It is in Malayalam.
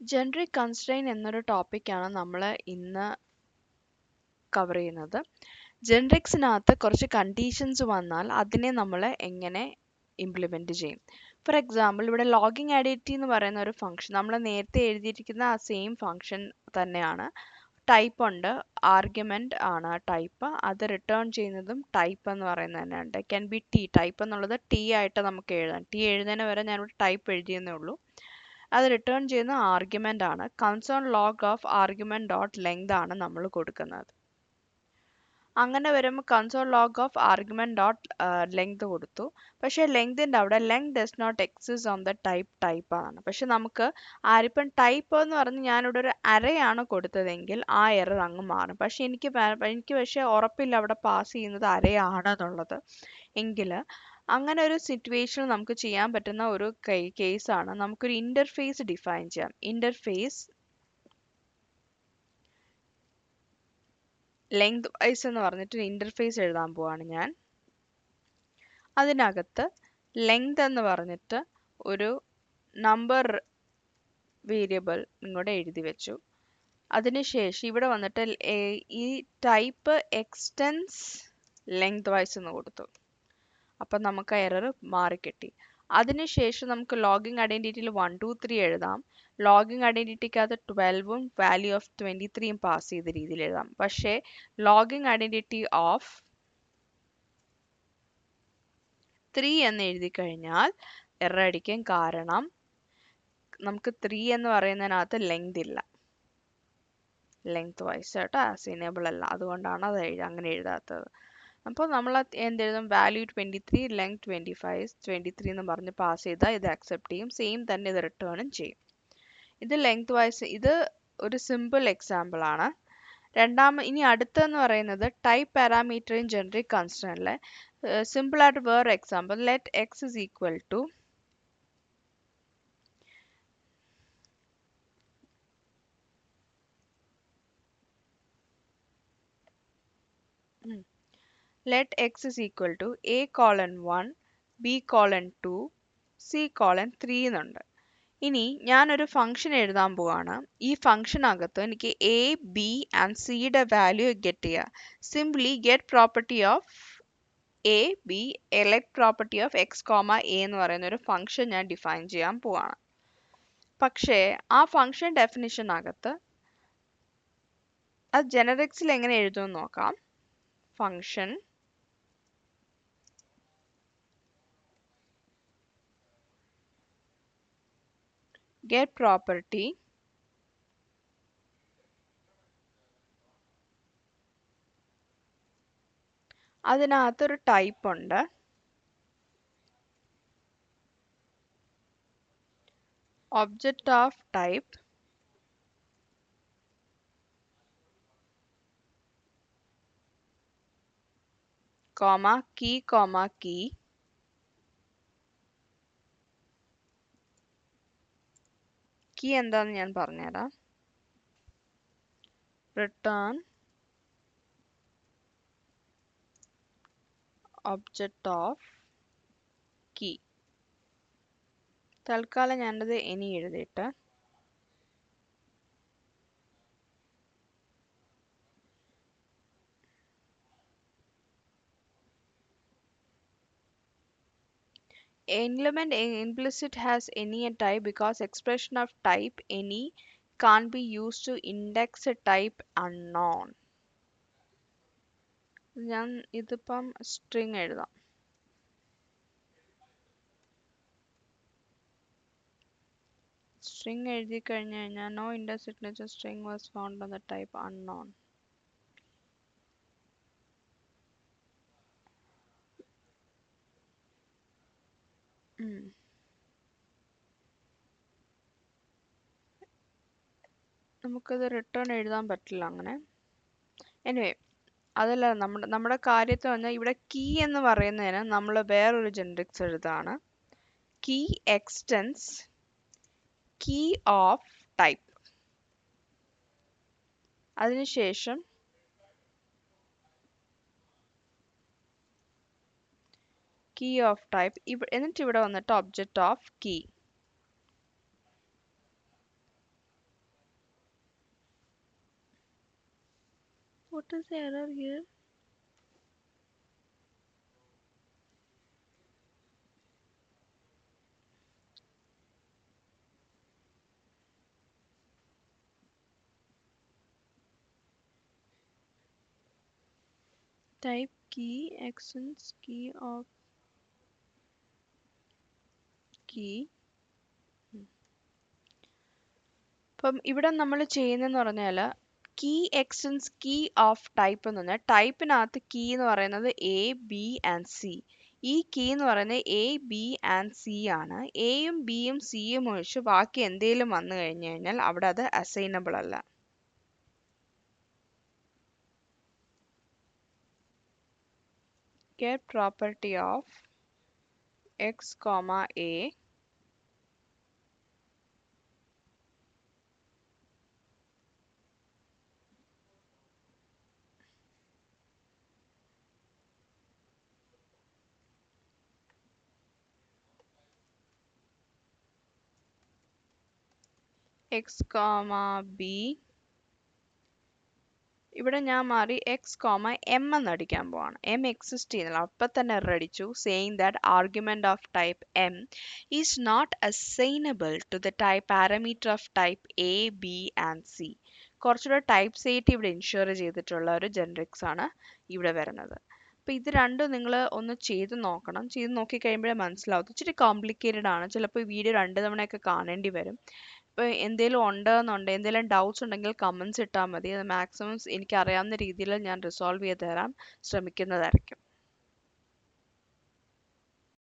ജനറിക് കൺസ്ട്രെയിൻ എന്നൊരു ടോപ്പിക്കാണ് നമ്മൾ ഇന്ന് കവർ ചെയ്യുന്നത്. ജനറിക്സിനകത്ത് കുറച്ച് കണ്ടീഷൻസ് വന്നാൽ അതിനെ നമ്മൾ എങ്ങനെ ഇംപ്ലിമെന്റ് ചെയ്യും. ഫോർ എക്സാമ്പിൾ ഇവിടെ ലോഗിങ് ഐഡന്റിറ്റി എന്ന് പറയുന്ന ഒരു ഫംഗ്ഷൻ നമ്മൾ നേരത്തെ എഴുതിയിരിക്കുന്ന ആ സെയിം ഫംഗ്ഷൻ തന്നെയാണ്. ടൈപ്പ് ഉണ്ട് ആർഗ്യുമെന്റ് ആണ് ടൈപ്പ് അത് റിട്ടേൺ ചെയ്യുന്നതും ടൈപ്പ് എന്ന് പറയുന്നത് തന്നെയുണ്ട്. ക്യാൻ ബി ടി ടൈപ്പ് എന്നുള്ളത് ടി ആയിട്ട് നമുക്ക് എഴുതാം. ടി എഴുതുന്നതിന് വരെ ഞാനിവിടെ ടൈപ്പ് എഴുതിയെന്നേ ഉള്ളൂ. അത് റിട്ടേൺ ചെയ്യുന്ന ആർഗ്യുമെന്റ് ആണ്. Console log of argument dot length ആണ് നമ്മൾ കൊടുക്കുന്നത്. അങ്ങനെ വരുമ്പോൾ console log of argument dot length കൊടുത്തു. പക്ഷേ ലെങ്തിന്റെ അവിടെ length does not exist on the type type ആണ്. പക്ഷെ നമുക്ക് ആരിപ്പം ടൈപ്പ് എന്ന് പറഞ്ഞ് ഞാനിവിടെ ഒരു അരയാണ് കൊടുത്തതെങ്കിൽ ആ എറർ അങ്ങ് മാറും. പക്ഷെ എനിക്ക് എനിക്ക് പക്ഷേ ഉറപ്പില്ല അവിടെ പാസ് ചെയ്യുന്നത് അരയാണെന്നുള്ളത് എങ്കിൽ അങ്ങനെ ഒരു സിറ്റുവേഷനിൽ നമുക്ക് ചെയ്യാൻ പറ്റുന്ന ഒരു കേസാണ് നമുക്കൊരു ഇന്റർഫേസ് ഡിഫൈൻ ചെയ്യാം. ഇന്റർഫേസ് ലെങ്ത് വൈസ് എന്ന് പറഞ്ഞിട്ട് ഇന്റർഫേസ് എഴുതാൻ പോവാണ് ഞാൻ. അതിനകത്ത് ലെങ്ത് എന്ന് പറഞ്ഞിട്ട് ഒരു നമ്പർ വേരിയബിൾ ഇങ്ങോട്ട് എഴുതി വെച്ചു. അതിനുശേഷം ഇവിടെ വന്നിട്ട് ഈ ടൈപ്പ് എക്സ്റ്റൻസ് ലെങ്ത് വൈസ് എന്ന് കൊടുത്തു. അപ്പം നമുക്ക് ആ എറർ മാറിക്കിട്ടി അതിനുശേഷം നമുക്ക് ലോഗിങ് ഐഡന്റിറ്റിയിൽ വൺ ടു ത്രീ എഴുതാം. ലോഗിങ് ഐഡന്റിറ്റിക്കകത്ത് ട്വൽവും വാല്യൂ ഓഫ് ട്വന്റി ത്രീയും പാസ് ചെയ്ത രീതിയിൽ എഴുതാം. പക്ഷേ ലോഗിങ് ഐഡന്റിറ്റി ഓഫ് ത്രീ എന്ന് എഴുതി കഴിഞ്ഞാൽ എറർ അടിക്കാൻ കാരണം നമുക്ക് ത്രീ എന്ന് പറയുന്നതിനകത്ത് ലെങ്ത് ഇല്ല. ലെങ്ത് വൈസ് കേട്ടോ അസൈനബിൾ അല്ല. അതുകൊണ്ടാണ് അത് അങ്ങനെ എഴുതാത്തത്. അപ്പോൾ നമ്മൾ എന്തെഴുതും? Value twenty three length twenty five twenty three എന്ന് പറഞ്ഞ് പാസ് ചെയ്താൽ ഇത് അക്സെപ്റ്റ് ചെയ്യും. സെയിം തന്നെ ഇത് റിട്ടേണും ചെയ്യും. ഇത് ലെങ്ത് വൈസ് ഇത് ഒരു സിമ്പിൾ എക്സാമ്പിൾ ആണ്. രണ്ടാമ ഇനി അടുത്തെന്ന് പറയുന്നത് type parameter in generic simple ആയിട്ട് വേറെ example let x is equal to let x is equal to a colon 1 b colon 2 c colon 3 എന്നുണ്ട്. ഇനി ഞാനൊരു ഫംഗ്ഷൻ എഴുതാൻ പോവാണ്. ഈ ഫംഗ്ഷനകത്ത് എനിക്ക് എ ബി ആൻഡ് സിയുടെ വാല്യൂ ഗെറ്റ് ചെയ്യുക simply get property of a b elect property of x comma a എന്ന് പറയുന്ന ഒരു ഫംഗ്ഷൻ ഞാൻ ഡിഫൈൻ ചെയ്യാൻ പോവാണ്. പക്ഷേ ആ ഫംഗ്ഷൻ ഡെഫിനിഷനകത്ത് അത് ജനറിക്സിൽ എങ്ങനെ എഴുതുമെന്ന് നോക്കാം. Function get property. അതിനകത്തൊരു ടൈപ്പ് ഉണ്ട്. Object of type comma key comma key key എന്താന്ന് ഞാൻ പറഞ്ഞുതരാം. റിട്ടേൺ ഒബ്ജക്റ്റ് ഓഫ് കീ തൽക്കാലം ഞാനത് ഇനി എഴുതിയിട്ട് element implicit has any type because expression of type any can't be used to index a type unknown ഞാൻ ഇതിപ്പം സ്ട്രിങ് എഴുതാം സ്ട്രിങ് എഴുതി കഴിഞ്ഞു കഴിഞ്ഞാൽ no index signature string was found on the type unknown നമുക്കത് റിട്ടേൺ എഴുതാൻ പറ്റില്ല അങ്ങനെ. എനിവേ അതല്ല നമ്മുടെ നമ്മുടെ കാര്യത്തിൽ പറഞ്ഞാൽ ഇവിടെ കീ എന്ന് പറയുന്നതിന് നമ്മൾ വേറൊരു generics എഴുതാണ് key extends key of type അതിനുശേഷം key of type in the tibet on the object of key. What is the error here? Type key, actions key of key അപ്പം ഇവിടെ നമ്മൾ ചെയ്യുന്നതെന്ന് പറഞ്ഞാൽ key extends key of type എന്ന് പറഞ്ഞാൽ ടൈപ്പിനകത്ത് കീ എന്ന് പറയുന്നത് എ ബി ആൻഡ് സി ഈ കീ എന്ന് പറയുന്നത് എ ബി ആൻഡ് സി ആണ്. എയും ബിയും സിയും ഒഴിച്ച് ബാക്കി എന്തെങ്കിലും വന്നു കഴിഞ്ഞു കഴിഞ്ഞാൽ അവിടെ അത് അസൈനബിൾ അല്ല. Get property of x comma a. x comma b. ഇവിടെ ഞാൻ മാറി എക്സ് കോമ എം എന്ന് അടിക്കാൻ പോവാണ്. എം എക്സിസ്റ്റ് ചെയ്യുന്നില്ല. അപ്പം തന്നെ എറർ അടിച്ചു saying that argument of type M is not assignable to the type parameter of type a b and c കുറച്ചുകൂടെ ടൈപ്പ് സേറ്റ് ഇവിടെ ഇൻഷുർ ചെയ്തിട്ടുള്ള ഒരു ജനറിക്സ് ആണ് ഇവിടെ വരുന്നത്. അപ്പോൾ ഇത് രണ്ടും നിങ്ങൾ ഒന്ന് ചെയ്ത് നോക്കണം. ചെയ്ത് നോക്കി കഴിയുമ്പോഴേ മനസ്സിലാവും ഇച്ചിരി കോംപ്ലിക്കേറ്റഡ് ആണ്. ചിലപ്പോൾ വീഡിയോ രണ്ട് തവണയൊക്കെ കാണേണ്ടി വരും. ഇപ്പോൾ എന്തെങ്കിലും ഉണ്ടെന്നുണ്ട് എന്തെങ്കിലും ഡൗട്ട്സ് ഉണ്ടെങ്കിൽ കമൻസ് ഇട്ടാൽ മതി. അത് മാക്സിമം എനിക്കറിയാവുന്ന രീതിയിൽ ഞാൻ റിസോൾവ് ചെയ്ത് തരാൻ ശ്രമിക്കുന്നതായിരിക്കും.